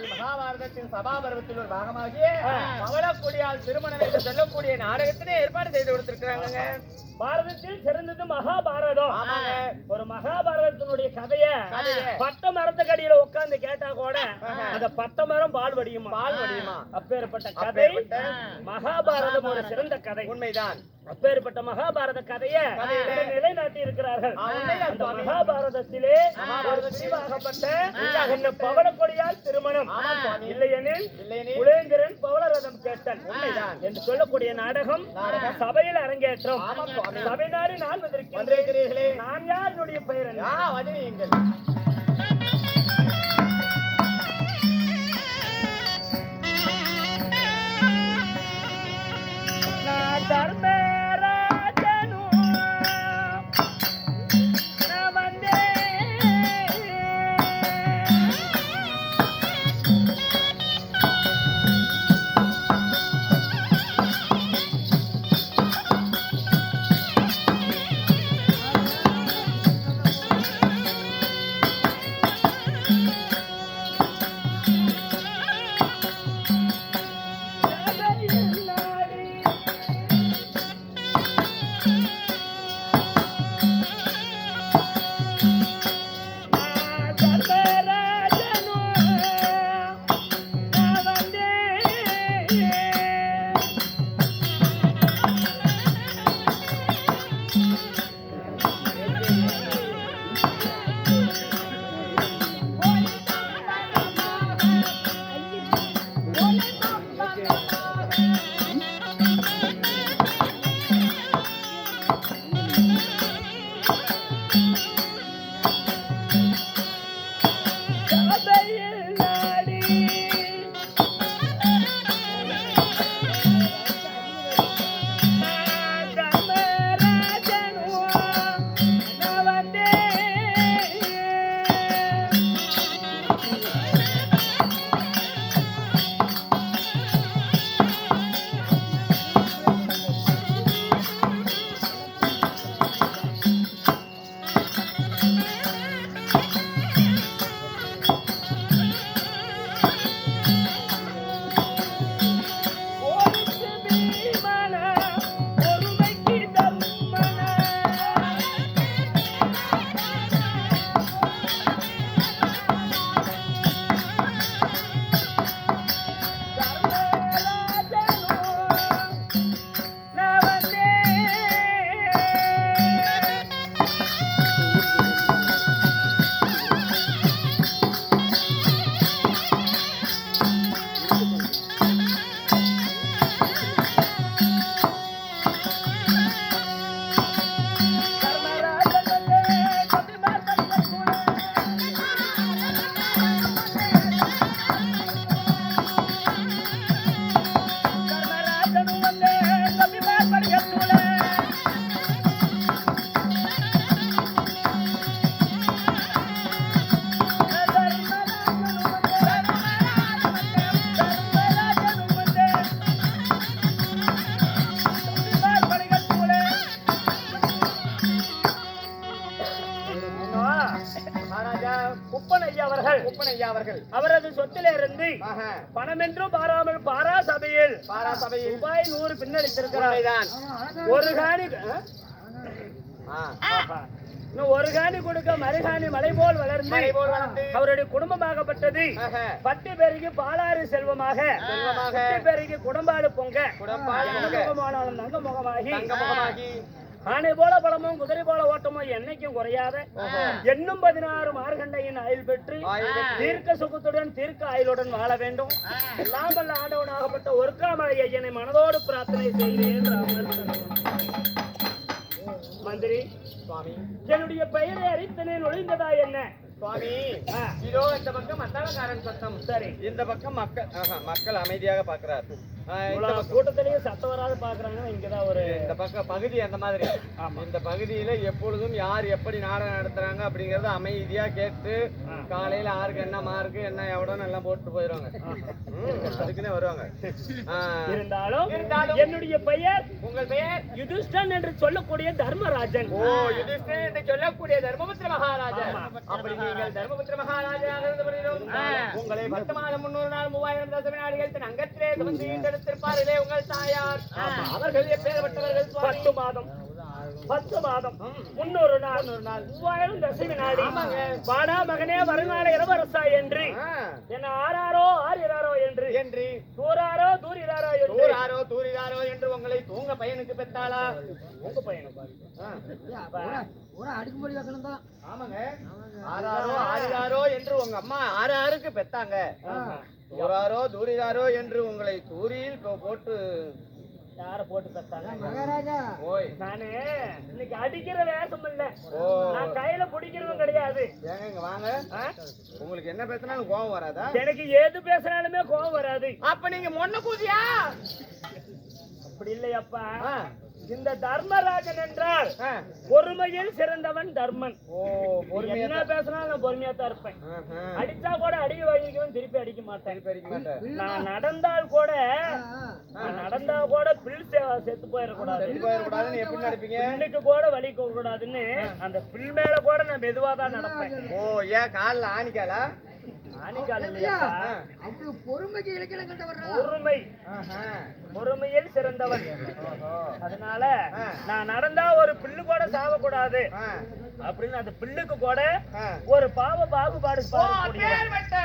ஸ்ரீ மகாபாரதத்தின் சபாபர்வத்தில் ஒரு பாகமாகிய ஆ. பவளக்குடியால் திருமணம் என்று சொல்லக்கூடிய நாடகத்திலே ஏற்பாடு செய்து கொடுத்திருக்கிறாங்க பாரதத்தில் சிறந்தது மகாபாரதம். ஒரு மகாபாரதத்தினுடைய கதைய. பட்ட மரத்துக்கடியில உட்கார்ந்து கேட்டா கூட அந்த பட்ட மரம் பால் வடியுமா பால் வடியுமா? அப்பேற்பட்ட கதை மகாபாரதம் ஒரு சிறந்த கதை உண்மைதான் அப்பேற்பட்ட மகாபாரத கதைய நிலைநாட்டி இருக்கிறார்கள் அந்த. மகாபாரதத்திலே ஒரு பிரிவாகப்பட்ட இந்த பவளக்கொடியால் திருமணம். இல்லையெனில் குலேந்திரன் பவளரதம் கேட்டன். என்று சொல்லக்கூடிய நாடகம். சபையில் அரங்கேற்றம். ஆமா சுவாமி. சபை நாடி நான் வந்திருக்கிறேன் நான் யார் என்னுடைய பெயர் என்ன? பணம் என்றும் பாராமல் பாரா சபையில். பாரா சபையில். ரூபாய் நூறு பின்னடித்திருக்கிறார் ஒரு காணி ஒரு காணி கொடுக்க மறுகாணி மலை போல் வளர்ந்து அவருடைய குடும்பமாகப்பட்டது. பட்டு பேருக்கு பாலாறு செல்வமாக. பட்டு பேருக்கு குடம்பாடு பொங்க குடம்பாடு. முகமானாலும் தங்க முகமாகி. ஆனை போல பலமும் குதிரை போல ஓட்டமும் என்னைக்கும் குறையாத. எண்ணும் பதினாறு மார்கண்டையின் ஆயுள் பெற்று. தீர்க்க சுகத்துடன் தீர்க்க ஆயுளுடன் வாழ வேண்டும். எல்லாம் வல்ல ஆண்டவனாகப்பட்ட ஒருக்காமலை ஐயனை மனதோடு பிரார்த்தனை செய்கிறேன் மந்திரி சுவாமி. என்னுடைய பெயரை அறித்தனே நுழைந்ததா என்ன? சுவாமி. இதோ இந்த பக்கம் மத்தாளக்காரன் சத்தம் சரி. இந்த பக்கம் மக்கள் ஆஹா, மக்கள் அமைதியாக பார்க்கிறார் ஆஹ் இந்த இவ்வளவு கூட்டத்திலேயே சத்தம் வராத பாக்குறாங்கன்னா இங்கதான் ஒரு இந்த பக்க பகுதி அந்த மாதிரி. இந்த பகுதியில எப்பொழுதும் யார் எப்படி நாடகம் நடத்துறாங்க அப்படிங்கறத அமைதியா கேட்டு காலையில ஆறுக்கு என்ன மார்க்கு என்ன எவ்வளோன்னு எல்லாம் போட்டு போயிடுவாங்க. ம், அதுக்குன்னே வருவாங்க. இருந்தாலும் என்னுடைய பெயர் உங்கள் பெயர் யுதிஷ்டன் என்று சொல்லக்கூடிய தர்மராஜன். ஓ யுதிஷ்டிரன் என்று சொல்லக்கூடிய தர்மபுத்திர மகாராஜா அப்படி நீங்கள் தர்மபுத்திர மகாராஜாக இருந்து வருகிறோம். உங்களை பத்து மாதம் முன்னூறு நாள் மூவாயிரம் தசமி நாடுகள் தன் அங்கத்திலே சுமந்து ஈண்டெடுத்திருப்பார்களே உங்கள் தாயார். அவர்கள் எப்பேற்பட்டவர்கள் பத்து மாதம். பத்து மாதம். முன்னூறு நாள். மூவாயிரம் தசமி நாடி பாடா மகனே வருங்கால இளவரசா என்று. என்ன ஆறாரோ ஆறிறாரோ என்று. என்று. தூராரோ தூரிறாரோ என்று. தூராரோ தூரிதாரோ என்று உங்களை தூங்க பையனுக்கு பெத்தாளா உங்க பையனை பாருங்க. ஆ. ஆமாங்க. ஆறாரோ ஆறிதாரோ என்று உங்க அம்மா ஆறு ஆறுக்கு பெத்தாங்க தூராரோ தூரிதாரோ என்று உங்களை தூரியில் போட்டு யார போட்டு தத்தாங்க ஓய் நானு இன்னைக்கு அடிக்கிற வேஷம் இல்ல. நான் கையில பிடிக்கிறதும் கிடையாது. ஏங்க வாங்க? உங்களுக்கு என்ன பேசினாலும் கோபம் வராதா? எனக்கு ஏது பேசினாலுமே கோவம் வராது. அப்ப நீங்க மொன்ன கூதியா? அப்படி இல்லையப்பா. இந்த தர்மராஜன் என்றால். பொறுமையில் சிறந்தவன் தர்மன். ஓ பொறுமையா என்ன பேசினாலும் நான் பொறுமையா தான் இருப்பேன். அடிச்சா கூட அடி வாங்கிக்குவேன் திருப்பி அடிக்க மாட்டேன். நான் நடந்தால் கூட நான் நடந்தா கூட பில் செத்து போயிடக்கூடாது. பில்லுக்கு கூட வலி கூடாதுன்னு அந்த பில் மேல கூட நான் மெதுவா தான் நடப்பேன். ஓ ஏன் கால்ல ஆணிக்காலா? பொறுமைக்கு கண்டவர்? பொறுமை. பொறுமையில் சிறந்தவன். அதனால. நான் நடந்தா ஒரு பில்லு கூட சாவக்கூடாது. அப்படின்னு அந்த பில்லுக்கு கூட. ஒரு பாவ பாகுபாடு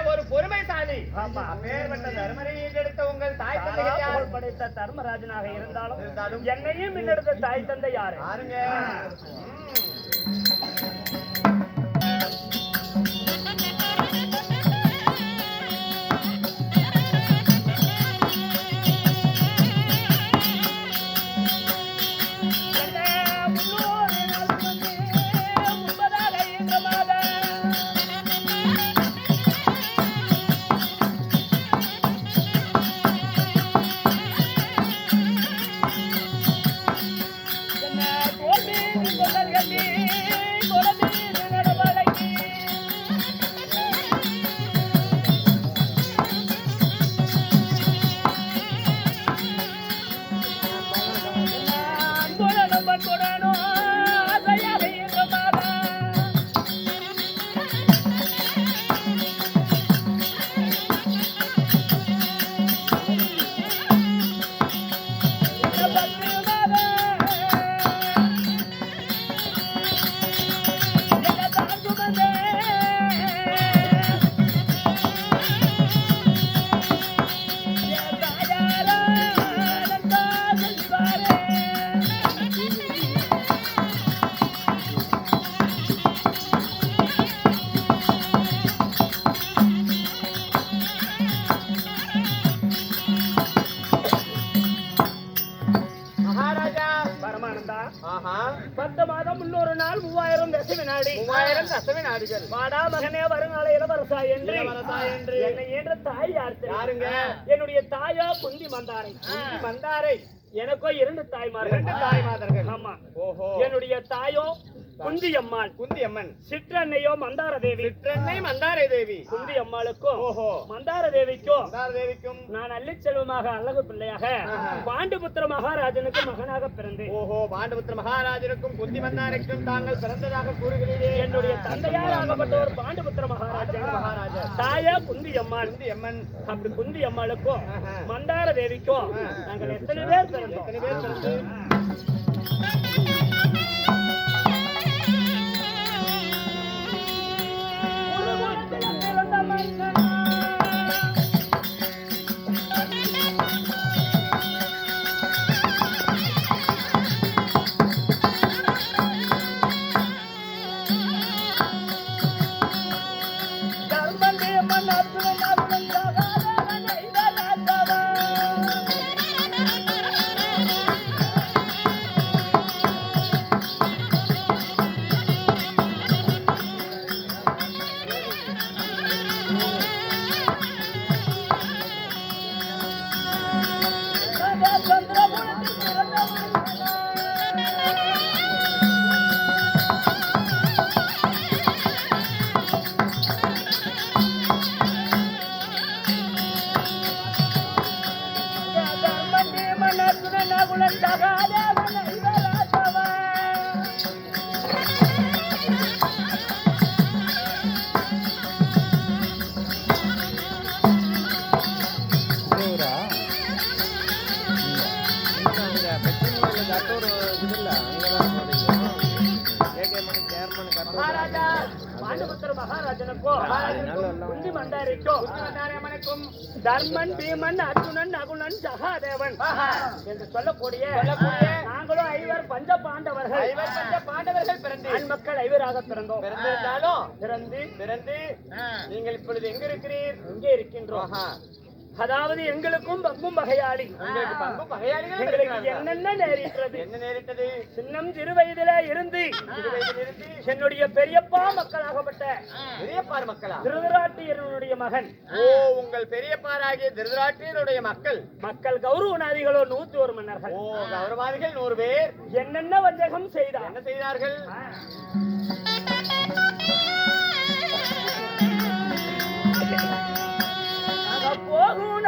ஒரு பொறுமைசாலி. ஆமா. அப்பேற்பட்ட தர்மரை ஈண்டெடுத்த உங்கள் தாய் தாராபுரம் படைத்த தர்மராஜனாக இருந்தாலும் இருந்தாலும் என்னையும் முன்னெடுத்த தாய் தந்தை யாரு? Lárgate. என்னை என்ற தாய் யார்? யாருங்க? என்னுடைய தாயோ குந்தி மந்தாரை குந்தி மந்தாரை எனக்கோ இரண்டு தாய்மார்கள் இரண்டு தாய்மாதர்கள். ஆமா என்னுடைய தாயோ குந்தி அம்மாள் குந்தி அம்மன் சிற்றன்னையோ மந்தார தேவி சிற்றன்னை மந்தாரை தேவி குந்தி அம்மாளுக்கும் ஓஹோ. மந்தார தேவிக்கும் மந்தார தேவிக்கும் நான் அள்ளிச் செல்வமாக அழகு பிள்ளையாக. பாண்டுபுத்திர மகாராஜனுக்கு மகனாக பிறந்தேன். ஓஹோ பாண்டபுத்திர மகாராஜனுக்கும் குந்தி மந்தாரைக்கும் தாங்கள் பிறந்ததாக கூறுகிறீரே. என்னுடைய தந்தையார் ஆகப்பட்டவர் பாண்டுபுத்திர மகாராஜா மகாராஜா. தாயா குந்தி அம்மாள் குந்தி அம்மன் அப்படி குந்தி அம்மாளுக்கும். மந்தார தேவிக்கும் நாங்கள் எத்தனை பேர் பிறந்தோம்? எத்தனை பேர் பிறந்து தர்மன் பீமன் அர்ஜுனன் நகுலன் சகாதேவன். என்று சொல்லக்கூடிய நாங்களும் ஐவர் பஞ்ச பாண்டவர்கள். ஐவர் பஞ்ச பாண்டவர்கள் பிறந்து. மக்கள் ஐவராக பிறந்தோம். பிறந்திருந்தாலும் பிறந்து பிறந்து நீங்கள் இப்பொழுது எங்க இருக்கிறீர் இங்கே இருக்கின்றோம். அதாவது எங்களுக்கும் பங்கும் பகையாளிகள் எங்களுக்கு. என்னென்ன நேரிட்டது? என்ன நேரிட்டது? சின்னம் சிறு வயதில இருந்து என்னுடைய பெரியப்பா மக்களாகப்பட்ட பெரியப்பார் மக்களா? திருதராட்டியருடைய மகன். ஓ உங்கள் பெரியப்பாராகிய திருதராட்டியருடைய மக்கள். மக்கள் கௌரவநாதிகளோ நூத்தி ஒரு மன்னர்கள். ஓ கௌரவாதிகள் நூறு பேர். என்னென்ன வஞ்சகம் செய்தார்? என்ன செய்தார்கள்? நாங்க போகும்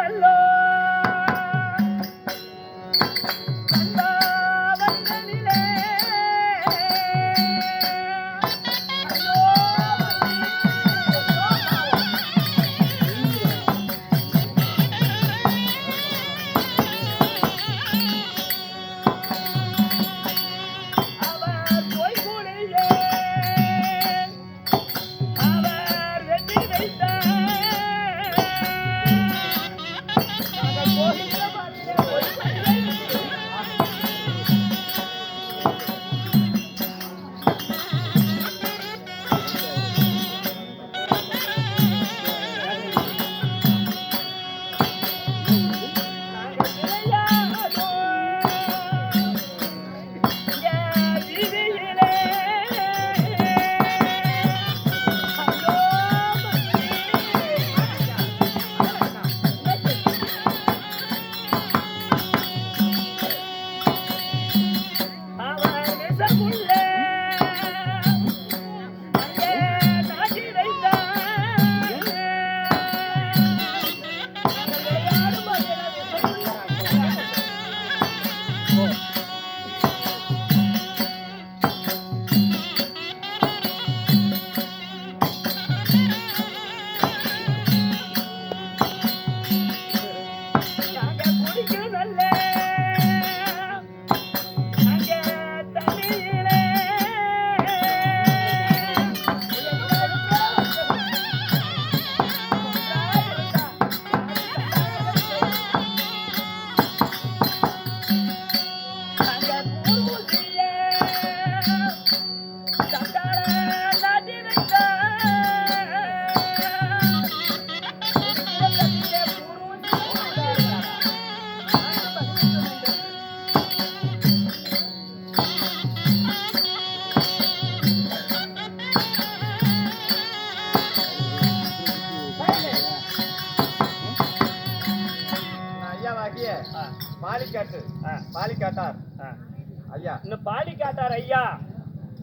ஐயா இன்னும் பாடி காட்டார் ஐயா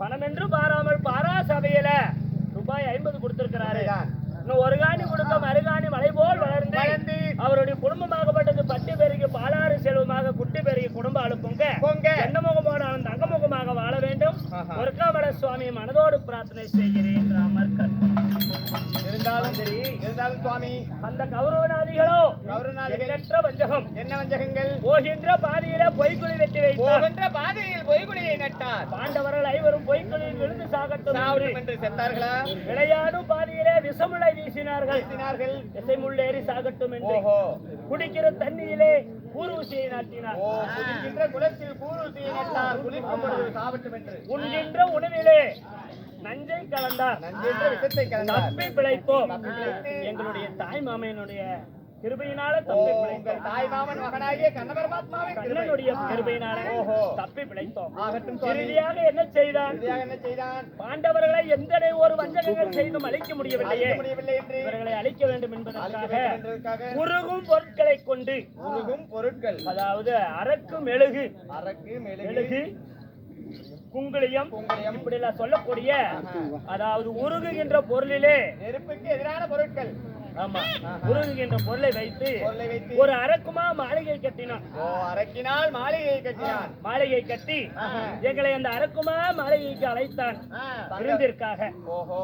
பணம் என்று பாராமல் பாரா சபையில ரூபாய் ஐம்பது கொடுத்திருக்கிறாரு. இன்னும் ஒரு காணி கொடுத்த மறுகாணி மலை போல் வளர்ந்து வளர்ந்து அவருடைய குடும்பமாகப்பட்டது பட்டி பெருகி பாலாறு செல்வமாக குட்டி பெருகி குடும்ப அழுப்புங்க பொங்க. எந்த முகமானாலும் தங்க முகமாக வாழ வேண்டும். ஒருக்காமட சுவாமி மனதோடு பிரார்த்தனை செய்கிறேன் ராமர் கற்பனை. இருந்தாலும் சரி இருந்தாலும் சுவாமி அந்த கௌரவநாதிகளோ கௌரவநாதிகள். எண்ணற்ற வஞ்சகம். என்ன வஞ்சகங்கள்? போகின்ற பாதியில பொய்க்குழி வெட்டி வைத்தார். போகின்ற பாதையில் பொய்குடியை நட்டார். பாண்டவர்கள் ஐவரும் பொய்க்குழியில் விழுந்து சாகட்டும் என்று செத்தார்களா? விளையாடும் பாதியிலே விஷமுளை வீசினார்கள். பேசினார்கள் திசை முள்ளேறி சாகட்டும் என்று. குடிக்கிற தண்ணியிலே ஊர்வசியை நாட்டினார். குலத்தில் பூருசியை நட்டார். குளிக்கும் பொழுது என்று. உண்கின்ற உணவிலே நஞ்சை கலந்தார். தப்பி பிழைத்தோம். எங்களுடைய தாய் மாமையினுடைய கிருபையினால தப்பி பிழைத்தோம் தாய் மாமன் மகனாகிய கண்ண பரமாத்மாவின் கிருபை. கண்ணனுடைய கிருபையினால ஓஹோ. தப்பி பிழைத்தோம். ஆகட்டும் சுவாமி. இறுதியாக என்ன செய்தான்? என்ன செய்தான்? பாண்டவர்களை எந்த ஒரு வஞ்சகங்கள் செய்தும் அழிக்க முடியவில்லையே. இவர்களை அழிக்க வேண்டும் என்பதற்காக உருகும் பொருட்களை கொண்டு உருகும் பொருட்கள். அதாவது அரக்கு மெழுகு. அரக்கு மெழுகு. குங்குளியம். இப்படி எல்லாம் சொல்லக்கூடிய அதாவது உருகுகின்ற பொருளிலே நெருப்புக்கு எதிரான பொருட்கள் ஆமா. உருகுகின்ற பொருளை வைத்து பொருளை வைத்து ஒரு அரக்குமா மாளிகை கட்டினான். ஓ அரக்கினால் மாளிகை கட்டினான். மாளிகை கட்டி எங்களை அந்த அரக்குமா மாளிகைக்கு அழைத்தான் விருந்திற்காக. ஓஹோ.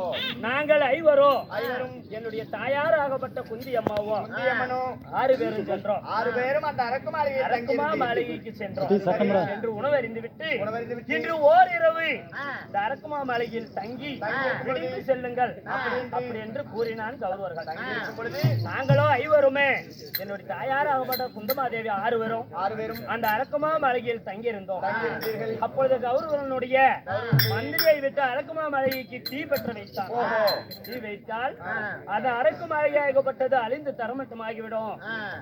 நாங்கள் ஐவரோ ஐவரும் என்னுடைய தாயார் ஆகப்பட்ட குந்தி அம்மாவோ ஆறு பேரும் சென்றோம். ஆறு பேரும் அந்த அரக்கு மாளிகை அரக்குமா மாளிகைக்கு சென்றோம். என்று உணவறிந்து விட்டு உணவறிந்து விட்டு இன்று ஓரிரவு இந்த அரக்குமா மாளிகையில் தங்கி விடுத்து செல்லுங்கள். அப்படி என்று கூறினான் கௌரவர்கள் இருக்கும் பொழுது நாங்களோ ஐவருமே என்னுடைய தாயார் ஆகப்பட்ட குந்தமாதேவி ஆறு பேரும் ஆறு பேரும் அந்த அரக்குமா மாளிகையில் தங்கியிருந்தோம். அப்பொழுது கௌரவனுடைய மந்திரியை விட்டு அரக்குமா மாளிகைக்கு தீ பற்ற வைத்தான் ஓஹோ. தீ வைத்தால் அது அரக்கு மாளிகையாகப்பட்டது அழிந்து தரமட்டமாகிவிடும்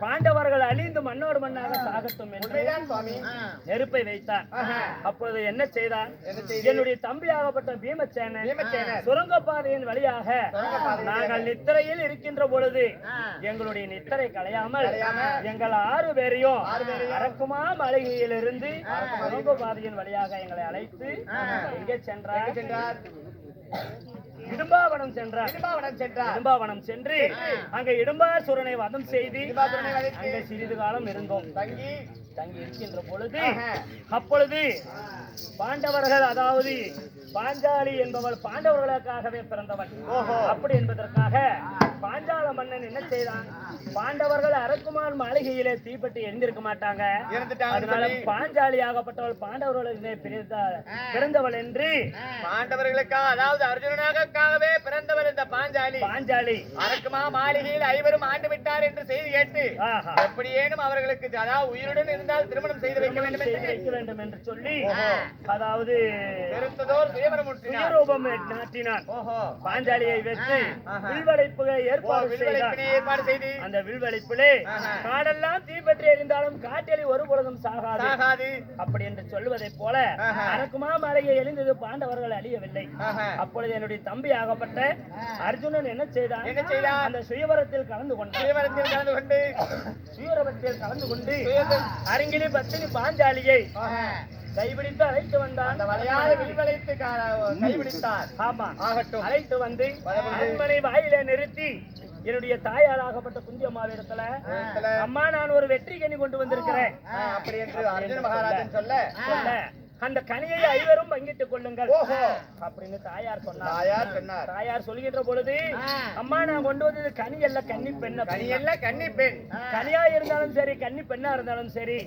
பாண்டவர்கள் அழிந்து மண்ணோடு மண்ணாக சாகட்டும் என்று நெருப்பை வைத்தான் ஆஹா. அப்பொழுது என்ன செய்தான் என்ன செய்தி? என்னுடைய தம்பியாகப்பட்ட பீமசேனன் பீமசேனன். சுரங்கப்பாதையின் வழியாக நாங்கள் நித்திரையில் இருக்கின்ற பொழுது எங்களுடைய நித்திரை களையாமல் கலையாமல் எங்கள் ஆறு பேரையும் அரக்குமா மாளிகையிலிருந்து சுரங்கப்பாதையின் வழியாக எங்களை அழைத்து எங்கே சென்றார்? இடும்பாவனம் சென்றார். திருமாவனம் சென்றார். இடும்பாவனம் சென்று அங்க இடும்பாசுரனை வதம் செய்து அங்கே சிறிது காலம் இருந்தோம். தங்கி தங்கி இருக்கின்ற பொழுது. அப்பொழுது பாண்டவர்கள் அதாவது பாஞ்சாலி என்பவள் பாண்டவர்களுக்காகவே பிறந்தவள் ஓஹோ. அப்படி என்பதற்காக மன்னன் என்ன செய்தான் பாண்டவர்கள் அரக்குமார் மாளிகையிலே தீப்பற்றி எரிந்திருக்க மாட்டாங்க. அதனால பாஞ்சாலி ஆகப்பட்டவள் பாண்டவர்களுக்கு பிறந்த- பிறந்தவள் என்று பாண்டவர்களுக்காக அதாவது அர்ஜுனனாகவே பிறந்தவர் இந்த பாஞ்சாலி. பாஞ்சாலி. அரக்குமா மாளிகையில் ஐவரும் ஆண்டு விட்டார் என்று செய்தி கேட்டு எப்படியேனும் அவர்களுக்கு அதாவது உயிருடன் இருந்தால் திருமணம் செய்து வைக்க வேண்டும் வைக்க வேண்டும் என்று சொல்லி. அதாவது சுயரூபம் நாட்டினான் பாஞ்சாலியை வைத்து ஏற்பாடு செய்தார். வில்வளைப்பினை ஏற்பாடு செய்து. அந்த வில்வளைப்பிலே ஆஹா. காடெல்லாம் தீப்பற்றி எரிந்தாலும் காட்டெலி ஒரு பொழுதும் சாகாது அப்படி என்று சொல்லுவதைப் போல. அரக்குமா மாளிகை எரிந்தது பாண்டவர்கள் அழியவில்லை. அப்பொழுது என்னுடைய தம்பி ஆகப்பட்ட அர்ஜுனன் என்ன செய்தான் என்ன செய்தான்? அந்த சுயவரத்தில் கலந்து கொண்டான் சுயவரத்தில் கலந்து கொண்டு சுயவரத்தில் கலந்து கொண்டு அரங்கிலே பத்தினி பாஞ்சாலியை. கைபிடித்து அழைத்து வந்தான் அந்த வளையாத வில்வளைத்து கைபிடித்தார் ஆமா ஆகட்டும் அழைத்து வந்து. அரண்மனை வாயில நிறுத்தி என்னுடைய தாயாராகப்பட்ட குந்தியம்மாவிடத்துல இடத்துல, அம்மா நான் ஒரு வெற்றி கனி கொண்டு வந்திருக்கிறேன். அப்படி என்று அர்ஜுன மகாராஜன் சொல்ல சொல்ல. அந்த கனியை ஐவரும் பங்கிட்டுக் கொள்ளுங்கள். அப்படின்னு தாயார் சொன்னார். தாயார் சொல்கின்ற பொழுது அம்மா நான் கொண்டு வந்தது கனி அல்ல கன்னி பெண் கனி. எல்லாம் கன்னி பெண் கனியா இருந்தாலும் சரி கன்னி பெண்ணா இருந்தாலும் சரி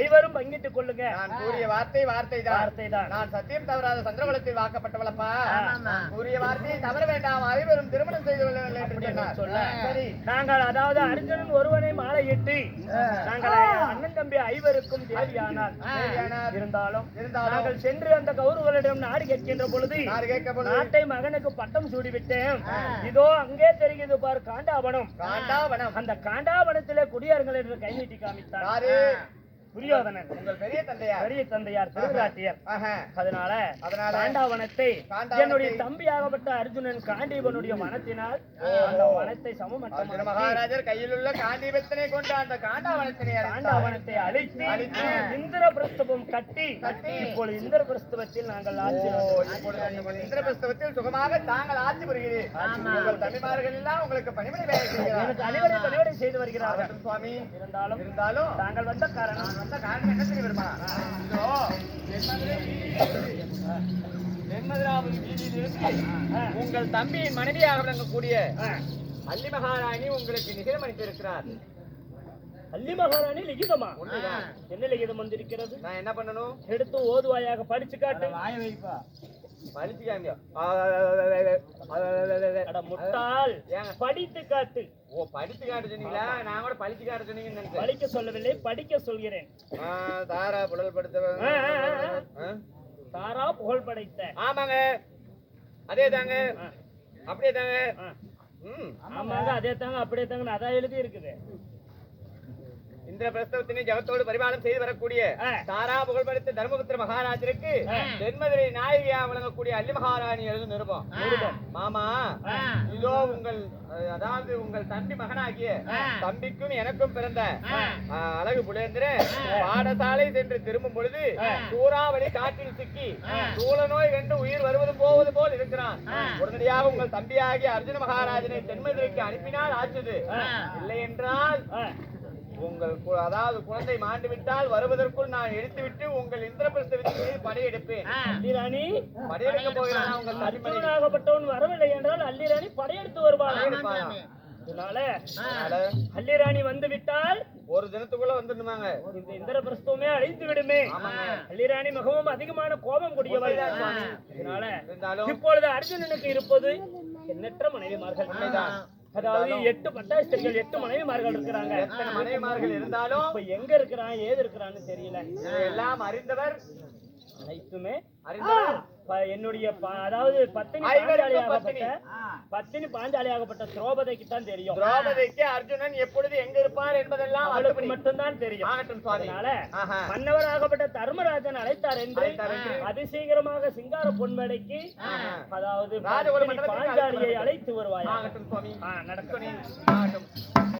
ஐவரும் பங்கிட்டுக் கொள்ளுங்க. நான் கூறிய வார்த்தை வார்த்தை தான் வார்த்தை தான் நான் சத்தியம் தவறாத சந்திரகுலத்தில் வாக்கப்பட்டவளப்பா. கூறிய வார்த்தையை தவற வேண்டாம். ஐவரும் திருமணம் செய்து கொள்ள வேண்டும் என்று சொன்னார் சொல்ல சரி. நாங்கள் அதாவது அர்ஜுனன் ஒருவனை மாலையிட்டு நாங்கள் அண்ணன் தம்பி ஐவருக்கும் தேவியானார். இருந்தாலும் இருந்தாலும் நாங்கள் சென்று அந்த கௌரவர்களிடம் நாடு கேட்கின்ற பொழுது நான் கேட்க பொழுது நாட்டை மகனுக்கு பட்டம் சூடிவிட்டேன். இதோ அங்கே தெரிகிறது பார் காண்டாவனம். காண்டாவனம். அந்த காண்டாவனத்திலே குடியாருங்கள் என்று கை நீட்டி காமித்தார் துரியோதனன் உங்கள் பெரிய தந்தையார். பெரிய தந்தையார் திருவிராட்டியர் ஆஹா. அதனால அதனால காண்டாவனத்தை காண்டாவனத்தை என்னுடைய தம்பியாகப்பட்ட அர்ஜுனன் காண்டீவனுடைய வனத்தினால் அந்த வனத்தை சமமட்டம் மகாராஜர் கையில் உள்ள காண்டீபத்தினை கொண்டு அந்த காண்டாவனத்தினை. காண்டாவனத்தை அழித்து அழித்து இந்திர பிரஸ்தபம் கட்டி கட்டி. இப்பொழுது இந்திர பிரஸ்தவத்தில் நாங்கள் ஆட்சி நீங்கள் இந்திரபிரஸ்தவத்தில் சுகமாக தாங்கள் ஆட்சி புரிகிறீர். உங்கள் தம்பிமார்கள் எல்லாம் உங்களுக்கு பணிபுரி வேலை செய்கிறார். எனக்கு பணிவடை செய்து வருகிறார்கள். சுவாமி. இருந்தாலும் இருந்தாலும் தாங்கள் வந்த காரணம் உங்கள் தம்பியின் மனைவியாக விளங்கக்கூடிய. அல்லி மகாராணி உங்களுக்கு நிகழம் அளித்திருக்கிறார். அல்லி மகாராணி லிகிதமா. என்ன லிகிதம் வந்திருக்கிறது? நான் என்ன பண்ணணும்? எடுத்து ஓதுவாயாக படிச்சு காட்டு. பழிச்சு காமியா அட முட்டாள் ஏங்க. படித்து காட்டு. ஓ படிச்சு காட்ட சொன்னீங்களா? நான் கூட பழிச்சு காட்ட சொன்னீங்கன்னு நினைச்சேன். படிக்க சொல்லவில்லை படிக்க சொல்கிறேன். தாரா புடல் படுத்த? தாரா புகழ் படைத்த ஆமாங்க. அதே தாங்க அப்படியே தாங்க ஆமாங்க அதே தாங்க அப்படியே தாங்க அதான் எழுதி இருக்குது இந்திர பிரஸ்தவத்தினை ஜகத்தோடு பரிமாணம் செய்து வரக்கூடிய. தாரா புகழ்பெடுத்த தர்மபுத்திர மகாராஜருக்கு தென்மதுரை நாயகியா விளங்கக்கூடிய அல்லி மகாராணி எழுதும் நிருபம். மாமா இதோ உங்கள் அதாவது உங்கள் தம்பி மகனாகிய தம்பிக்கும் எனக்கும் பிறந்த அழகு புலேந்திரன் பாடசாலை சென்று திரும்பும் பொழுது சூறாவளி காற்றில் சிக்கி சூழ நோய் கண்டு உயிர் வருவது போவது போல் இருக்கிறான். உடனடியாக உங்கள் தம்பியாகிய அர்ஜுன மகாராஜனை தென்மதுரைக்கு அனுப்பினால் ஆச்சுது. இல்லை என்றால் உங்கள் அதாவது குழந்தை மாண்டு விட்டால் வருவதற்குள் நான் எடுத்துவிட்டு உங்கள் இந்திரபிரஸ்தவின் மீது படையெடுப்பேன் அல்லிராணி படையெடுக்க போகிறானா. உங்கள் வரவில்லை என்றால் அல்லிராணி படையெடுத்து வருவாள்? அதனால அல்லிராணி வந்து விட்டால் ஒரு தினத்துக்குள்ள வந்துடுமாங்க இந்த இந்திரபிரஸ்தமே அழித்து விடுமே அல்லிராணி மிகவும் அதிகமான கோபம் கூடியவள். அதனால இருந்தாலும் இப்பொழுது அர்ஜுனனுக்கு இருப்பது எண்ணற்ற மனைவிமார்கள். அதாவது எட்டு பட்டாசிரியர்கள் எட்டு மனைவிமார்கள் இருக்கிறாங்க. எத்தனை மனைவிமார்கள் இருந்தாலும் இப்ப எங்க இருக்கிறான் ஏது இருக்கிறான்னு தெரியல. எல்லாம் அறிந்தவர் அனைத்துமே என்னுடைய அதாவது பத்தினி பத்தினி. பாஞ்சாலியாகப்பட்ட திரௌபதிக்கு தான் தெரியும். திரௌபதிக்கு அர்ஜுனன் எப்பொழுது எங்க இருப்பார் என்பதெல்லாம் அவளுக்கு மட்டும்தான் தெரியும். அதனால ஆஹா. மன்னவராகப்பட்ட தர்மராஜன் அழைத்தார் என்று. அதிசீக்கிரமாக சிங்கார பொன்மடைக்கு. அதாவது பாஞ்சாலியை அழைத்து வருவாயா ஆகட்டும்.